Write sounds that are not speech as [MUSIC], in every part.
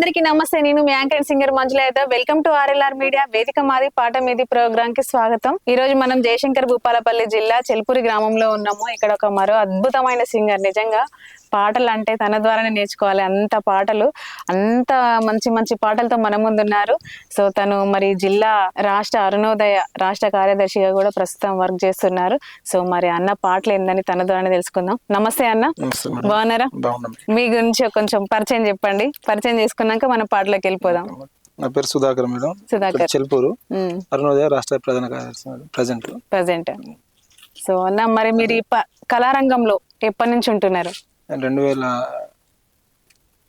అందరికీ నమస్తే. నేను మీ anchor singer Manjula welcome to RLR media వేదిక మాది పాట మీది ప్రోగ్రామ్కి స్వాగతం. ఈ రోజు మనం జయశంకర్ భూపాలపల్లి జిల్లా చెల్పూరి గ్రామంలో ఉన్నాము. ఇక్కడ ఒక మరో అద్భుతమైన సింగర్ నిజంగా పాటలు అంటే తన ద్వారానే నేర్చుకోవాలి. అంత పాటలు అంత మంచి మంచి పాటలతో మన ముందు ఉన్నారు సో తను మరి జిల్లా రాష్ట్ర అరుణోదయ రాష్ట్ర కార్యదర్శిగా కూడా ప్రస్తుతం వర్క్ చేస్తున్నారు. సో మరి అన్న పాటలు ఏందని తన ద్వారానే తెలుసుకుందాం. నమస్తే అన్న. బాగున్నారా? బాగున్నాం. మీ గురించి కొంచెం పరిచయం చెప్పండి. పరిచయం చేసుకున్నాక మన పాటలోకి వెళ్ళిపోదాం. నా పేరు సుధాకర్ మేడం. సుధాకర్. చెల్పూరు. అరుణోదయ రాష్ట్ర ప్రధాన కార్యదర్శి ప్రజెంట్ ప్రజెంట్ సో అన్న మరి మీరు కళారంగంలో ఎప్పటి నుంచి ఉంటున్నారు? రెండు వేల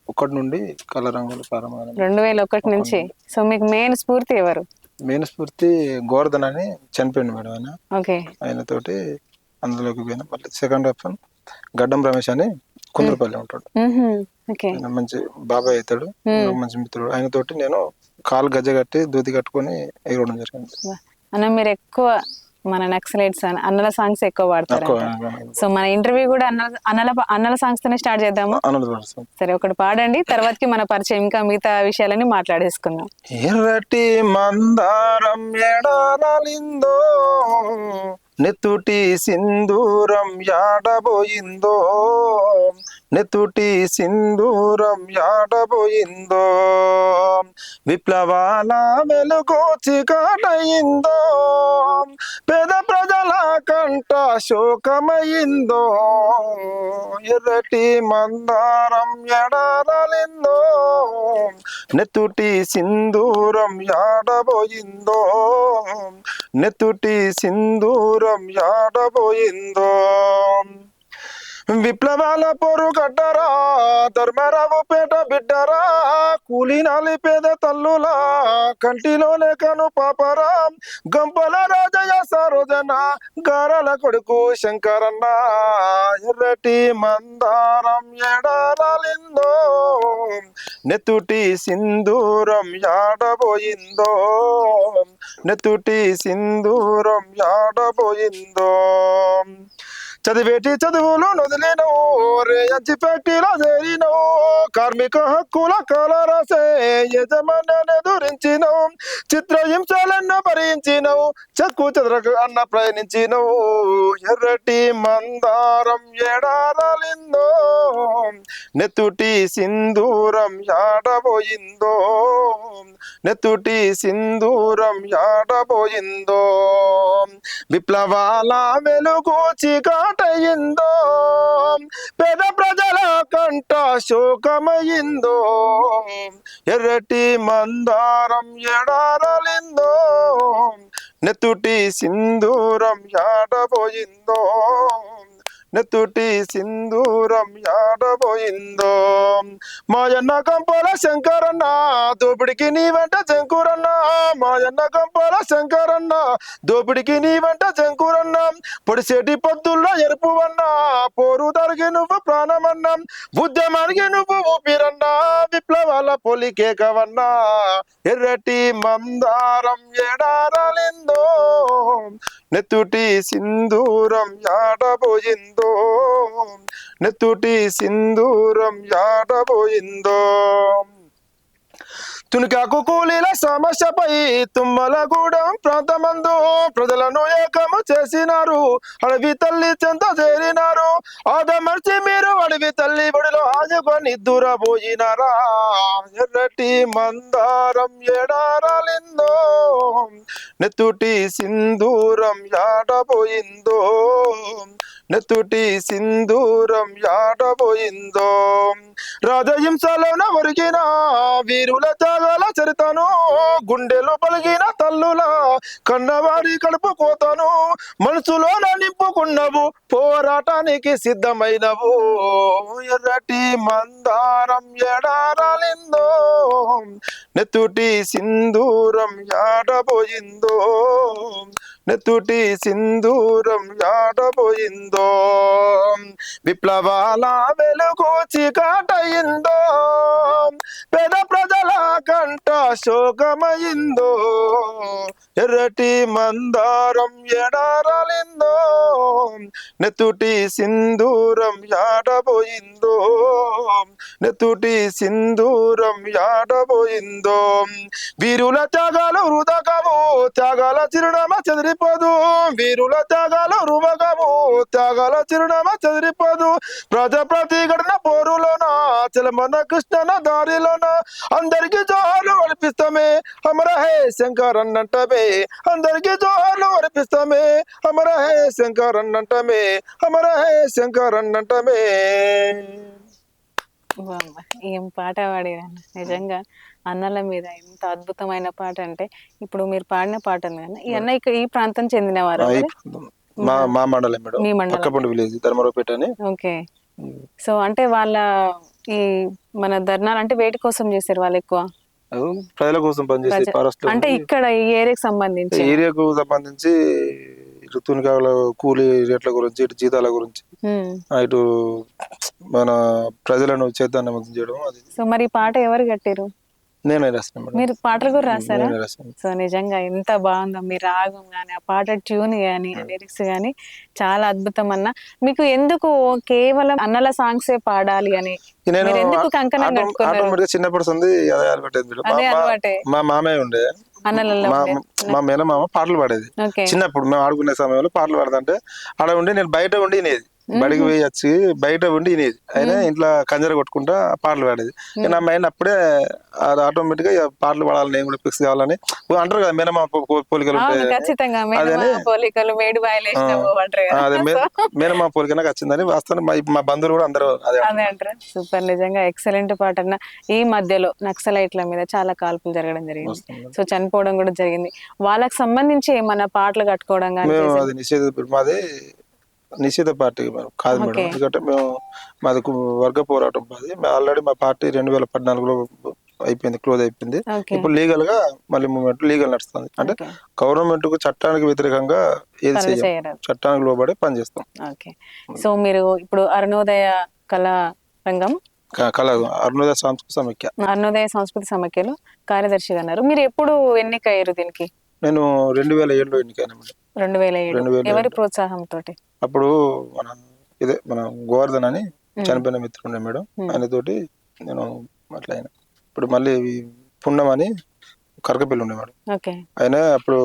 ఒకటి నుండి కళారంగంలో ప్రారంభమైన రెండు వేల ఒకటి నుంచి. సో మీకు మెయిన్ స్ఫూర్తి ఎవరు? మెయిన్ స్ఫూర్తి గోవర్ధన్ అని చనిపోయింది మేడం ఆయన. ఓకే. ఆయనతోటి అందులోకి పోయిన మళ్ళీ సెకండ్ ఆప్షన్ గడ్డం రమేష్ అని కుందరపల్లి ఉంటాడు. ఆయన మంచి బాబాయ్ అవుతాడు. మంచి మిత్రుడు. ఆయనతోటి నేను కాలు గజ్జ కట్టి దూతి కట్టుకొని ఎగరడం జరిగింది. అన్న మీరు ఎక్కువ మన నక్సలైట్స్ అన్నల సాంగ్స్ ఎక్కువ పాడతారు సో మన ఇంటర్వ్యూ కూడా అన్నల అన్నల అన్నల సాంగ్స్ తోనే స్టార్ట్ చేద్దాము. సరే ఒకటి పాడండి. తర్వాతకి మన పరిచయం ఇంకా మిగతా విషయాలన్నీ మాట్లాడేసుకుందాం. ఎర్రటి మందారం ఎడారాలిందో నెత్తుటి సింధూరం యాడబోయిందో నెత్తుటి సింధూరం యాడబోయిందో. విప్లవాల వెలుగు చికాటయిందో పేద ప్రజల కంట శోకమయిందో ఎర్రటి మందారం ఎడారాలిందో నెత్తుటి సింధూరం యాడబోయిందో నెత్తుటి సింధూరం యాడబోయిందో. విప్లవాల పొరు కట్టరా ధర్మరావు పేట బిడ్డరా కూలినాలి పేద తల్లులా కంటిలోనే కను పాపరా. గంపల రాజయ్య సరోజన గారల కొడుకు శంకరన్న ఎర్రటి మందారం ఎడారాలిందో నెత్తుటి సింధూరం యాడబోయిందో నెత్తుటి సింధూరం యాడబోయిందో. చదివేటి చదువులు నొదిలినవు రేయంచి ఫ్యాక్టరీలో చేరినవు కార్మిక హక్కుల కలరసే రాసే యజమాన్యాన్ని ఎదురించినవు చిత్రహింసలన్న భరించినవు చెక్కు చెదరకు అన్న ప్రయాణించినవు ఎర్రటి మందారం ఎడారలిందో నెత్తుటి సింధూరం యాడబోయిందో. నెత్తుటి సింధూరం యాడబోయిందో. విప్లవాల వెలుగు చీకటయిందో పేద ప్రజల కంట శోకమయిందో ఎర్రటి మందారం ఎడారలిందో నెత్తుటి సింధూరం యాడబోయిందో. నెత్తుటి సింధూరం యాడబోయిందో? మాయన్న కంపల శంకరన్న దోపిడికి నీ వెంట శంకురన్న. మాయన్న కంపల శంకరన్న దోపిడికి నీ వెంట శంకురన్న. పొడిసేటి పొద్దుల్లో ఎరుపువన్న పోరు తరిగి నువ్వు ప్రాణమన్నా. ఉద్యమానికి నువ్వు ఊపిరన్నా విప్లవాల పొలికేకవన్నా ఎర్రటి మందారం ఎడారలిందో? నెత్తుటి సింధూరం యాడబోయిందో నెత్తుటి సింధూరం యాడబోయిందో. తునికాకు కూలీల సమస్యపై తుమ్మలగూడెం ప్రాంతమందు ప్రజలను ఏకము చేసినారు. అడవి తల్లి చెంత చేరినారు. ఆదమర్చి మీరు అడవి తల్లి బడిలో ఆజుకొని దూరబోయినారా. ఎర్రటి మందారం ఎడారాలిందో. నెత్తుటి సింధూరం యాడబోయిందో. నెత్తుటి సింధూరం యాడబోయిందో. రాజహింసలోన ఒరిగిన వీరుల త్యాగాల చరితను గుండెలో పలిగిన తల్లుల కన్నవారి కడుపు కోతను మనసులోన నింపుకున్నవు పోరాటానికి సిద్ధమైనవు. ఎర్రటి మందారం ఎడారాలిందో. నెత్తుటి సింధూరం యాడబోయిందో. నెతుటి సింధూరం యాడబోయిందో? విప్లవాల వెలుగు చీకటయిందో? పేద ప్రజల కంట శోకమయిందో? ఎర్రటి మందారం ఎడారలిందో? నెతుటి సింధూరం యాడబోయిందో? నెతుటి సింధూరం యాడబోయిందో? వీరుల త్యాగాలు హృదకము త్యాగాల చిరునామా చెదిరిపోదు. వీరుల త్యాగాల రుమకము త్యాగాల చిరునామా చెదిరిపోదు. ప్రజా ప్రతిఘటన పోరులోన? చిలమన్న కృష్ణన దారిలోన? అందరికి జోహాలు అర్పిస్తామే. అమర హే శంకర్ అన్నంటమే. అందరికి జోహాలు అర్పిస్తామే. అమర హే శంకర్ అన్నంటమే. అమర హే శంకర్ అన్నంటమే. ఏం పాట పాడిరన్న నిజంగా అన్నల మీద ఎంత అద్భుతమైన పాట అంటే ఇప్పుడు మీరు పాడిన పాట ఉంది కదా ఈ అన్న ఇక్కడ ఈ ప్రాంతం చెందినవారు. మా మా మండలం మేడం. మీ మండలం. పక్కపండు విలేజ్ ధర్మరావుపేట అని. ఓకే. సో అంటే వాళ్ళ ఈ మన ధర్నాలు అంటే వేటి కోసం చేశారు వాళ్ళు ఎక్కువ? ప్రజల కోసం పనిచేసే అంటే ఇక్కడ ఈ ఏరియాకి సంబంధించి. ఏరియాకు సంబంధించి ఋతునికాల కూలీ రేట్ల గురించి ఇటు జీతాల గురించి. ఇటు మన ప్రజలను చైతన్యవంతం చేయడం అది. సో మరి ఈ పాట ఎవరు కట్టారు నేనే రాస్తాను మేడం. మీరు పాటలు కూడా నేనే రాస్తాను సో నిజంగా ఎంత బాగుందో. మీ రాగం కానీ ఆ పాట ట్యూన్ కానీ లిరిక్స్ కానీ చాలా అద్భుతం అన్న మీకు ఎందుకు కేవలం అన్నల సాంగ్సే పాడాలి అని? నేను ఎందుకు కంకణం కట్టుకున్నారు? సంది అదే మా- అలవాటే. మామయ్య ఉండే. మా మేనమామ పాటలు పాడేది. చిన్నప్పుడు మేము ఆడుకునే సమయంలో పాటలు పాడదంటే ఆడ ఉండి నేను బయట ఉండి వినేది బడికి పోయి వచ్చి బయట ఉండి వినేది అయినా ఇంట్లో కంజర కొట్టుకుంటా పాటలు పాడేది. నా మైండ్ అప్పుడే అది ఆటోమేటిక్గా పాటలు పాడాలి నేను కూడా ఫిక్స్ కావాలని. అంటారు కదా మేనమా పోలికలు అదే మేనమా పోలిక నాకు వచ్చిందని వాస్తవం. మా బంధువులు కూడా అందరూ అదే అంటారు. సూపర్ నిజంగా ఎక్సలెంట్ పాట ఈ మధ్యలో నక్సలైట్ల మీద చాలా కాల్పులు జరగడం జరిగింది. సో చనిపోవడం కూడా జరిగింది. వాళ్ళకి సంబంధించి ఏమన్నా పాటలు కట్టుకోవడం కానీ నిషేధ మాది నిషేధ పార్టీ. కాదు మేడం. ఎందుకంటే మేము మాది వర్గ పోరాటం మాది. ఆల్రెడీ మా పార్టీ రెండు వేల పద్నాలుగులో అయిపోయింది క్లోజ్ అయిపోయింది. ఇప్పుడు లీగల్గా మళ్ళీ మూమెంట్ లీగల్ నడుస్తుంది. అంటే గవర్నమెంట్కు చట్టానికి వ్యతిరేకంగా ఏది పనులు చేయం చేయరాదు చట్టానికి లోబడి పనిచేస్తాం ఓకే. సో మీరు ఇప్పుడు అరుణోదయ కళా రంగం? కళ అరుణోదయ సాంస్కృతిక సమైక్య. అరుణోదయ సంస్కృతి సమైక్యలో కార్యదర్శిగా అన్నారు మీరు ఎప్పుడు ఎన్నికయ్యారు దీనికి? నేను రెండు వేల ఏడులో ఎన్నికైనా మేడం. రెండు వేల ఏడు. రెండు వేల ఎవరి ఏడు. ప్రోత్సాహం తోటి అప్పుడు మన ఇదే మన గోవర్ధన్ అని చనిపోయిన మిత్రుడు మేడం. ఆయనతోటి నేను అట్లా అయినా. ఇప్పుడు మళ్ళీ పుణ్యం అని కరకపల్లి ఉండే మేడం. ఓకే. ఆయన అప్పుడు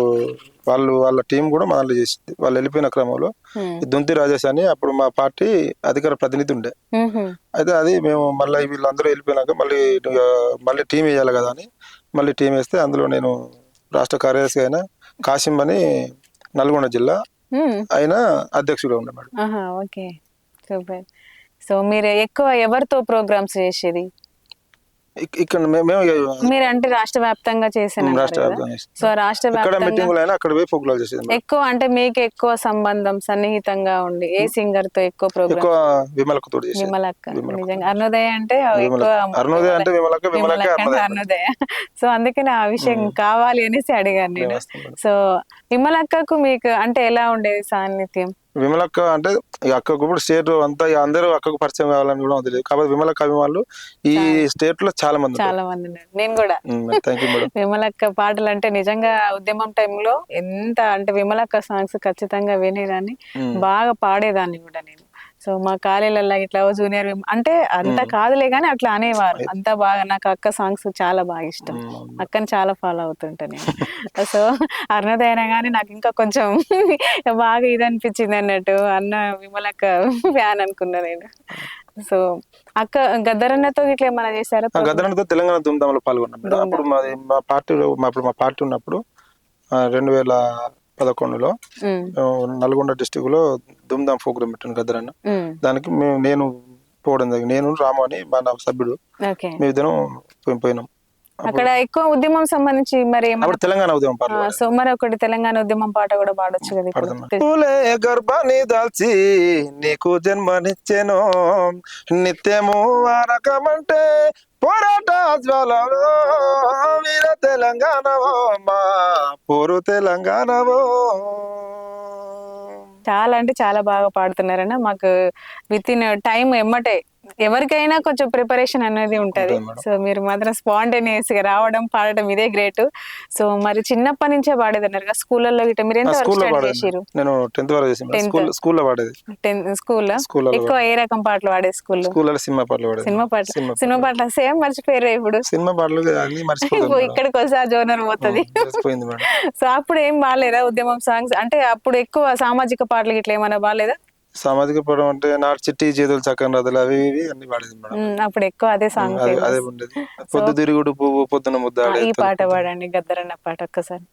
వాళ్ళు వాళ్ళ టీం కూడా మా దాంట్లో చేసింది. వాళ్ళు వెళ్ళిపోయిన క్రమంలో దొంతి రాజేష్ అని అప్పుడు మా పార్టీ అధికార ప్రతినిధి ఉండే. అయితే అది మేము మళ్ళీ వీళ్ళందరూ వెళ్ళిపోయినాక మళ్ళీ మళ్ళీ టీం వేయాలి కదా అని మళ్ళీ టీం వేస్తే అందులో నేను రాష్ట్ర కార్యదర్శి అయిన కాసిం అని నల్గొండ జిల్లా. ఆయన అధ్యక్షుడు ఆహా ఓకే. సూపర్. సో మీరు ఎక్కువ ఎవరితో ప్రోగ్రామ్స్ చేసేది? ఇక్కడ మేము మీరు అంటే రాష్ట్ర వ్యాప్తంగా చేసిన రాష్ట్ర వ్యాప్తంగా చేస్తాం. సో రాష్ట్ర వ్యాప్తంగా మీటింగులు అయినా అక్కడ పోయి ప్రోగ్రామ్ చేసేది మేడం. ఎక్కువ అంటే మీకు ఎక్కువ సంబంధం సన్నిహితంగా ఉండి ఏ సింగర్తో ఎక్కువ ప్రోగ్రామ్? ఎక్కువ విమలక తోటి చేసేది. విమలక్క విమలక్క. నిజంగా. అరుణోదయ అంటే ఎక్కువ అరుణోదయ అంటే విమలక విమలక విమలక్క అంటే అరుణోదయ. [LAUGHS] సో అందుకని ఆ విషయం కావాలి అనేసి అడిగాను నేను. సో విమలక్కకు మీకు అంటే ఎలా ఉండేది సాన్నిధ్యం? విమలక్క అంటే ఈ అక్కకు ఇప్పుడు స్టేట్ అంతా అందరూ అక్కకు పరిచయం కావాలని కూడా తెలియదు. కాబట్టి విమలక్క అభిమానులు ఈ స్టేట్లో చాలా మంది చాలా మంది నేను కూడా. [LAUGHS] విమలక్క పాటలు అంటే నిజంగా ఉద్యమం టైంలో ఎంత అంటే విమలక్క సాంగ్స్ ఖచ్చితంగా వినేదాన్ని. బాగా పాడేదాన్ని కూడా నేను. సో మా కాలేజీలలో ఇట్లా జూనియర్ అంటే అంత కాదులే కానీ అట్లా అనేవారు. అంత బాగా నాకు అక్క సాంగ్స్ చాలా బాగా ఇష్టం. అక్కని చాలా ఫాలో అవుతుంటా నేను. సో అరుణోదయ అనగానే నాకు ఇంకా కొంచెం [LAUGHS] బాగా ఇది అనిపించింది అన్నట్టు. అన్న విమలక్క ఫ్యాన్ అనుకున్నా నేను. సో అక్క గద్దరన్నతో ఇట్లా ఏమైనా చేశారా? ఆ గద్దరంతో తెలంగాణ దుమ్దాంలో పాల్గొన్నాం అప్పుడు మా పార్టీలో మా- మా పార్టీ ఉన్నప్పుడు రెండు వేల పదకొండులో నల్గొండ డిస్టిక్లో దుమ్దాం ప్రోగ్రామ్ పెట్టాను గద్దరన్న దానికి మేము నేను పోవడం జరిగింది. నేను రాము అని మా నా సభ్యుడు. మేము ఇద్దరం పోయి- పోయినాం. అక్కడ ఎక్కువ ఉద్యమం సంబంధించి మరి తెలంగాణ ఉద్యమం ఆ, పాడేది. సో మరి ఒకటి తెలంగాణ ఉద్యమం పాట కూడా పాడొచ్చు కదా. పూలే గర్భాన్ని దాల్చి నీకు జన్మనిచ్చెను. నిత్యము వారకమంటే పోరాట జ్వాలలో వీర తెలంగాణవో మా పోరు తెలంగాణవో చాలా అంటే చాలా బాగా పాడుతున్నారన్న. మాకు విత్ ఇన్ టైం ఎమ్మటే ఎవరికైనా కొంచెం ప్రిపరేషన్ అనేది ఉంటది. సో మీరు మాత్రం స్పాంటేనియస్గా రావడం పాడడం ఇదే గ్రేట్ సో మరి చిన్నప్పటి నుంచే పాడేదన్నారు కదా స్కూళ్ళల్లో గిట్ట మీరు ఎంత స్కూల్లో స్టార్ట్ పాడేది. చేసిరు నేను టెన్త్ వరకు స్కూల్లో పాడేది. స్కూల్లో? స్కూల్లో ఎక్కువ ఏ రకం పాటలు పాడే స్కూల్లో? స్కూల్లో సినిమా పాటలు పాడేది. సినిమా పాటలు. సినిమా పాటలు. సేమ్ మర్చిపోయారు ఇప్పుడు? సినిమా పాటలు అన్ని. ఇక్కడికి వస్తే ఆ జోనర్ పోతుంది. [LAUGHS] సో అప్పుడు ఏం బాగాలేదా ఉద్యమం సాంగ్స్ అంటే అప్పుడు ఎక్కువ సామాజిక పాటలు గిట్ల ఏమైనా బాగాలేదా సామాజిక పడం అంటే నాటి చిట్టి చేతులు చక్కని రథలు అవి ఇవి అన్ని పాడేది మేడం. ఉమ్, అప్పుడు ఎక్కువ అదే సాంగ్ అదే అదే ఉండేది. పొద్దు తిరుగుడు పువ్వు పొద్దున ముద్దాడే ఈ పాట పాడండి గద్దరన్న పాట ఒక్కసారి.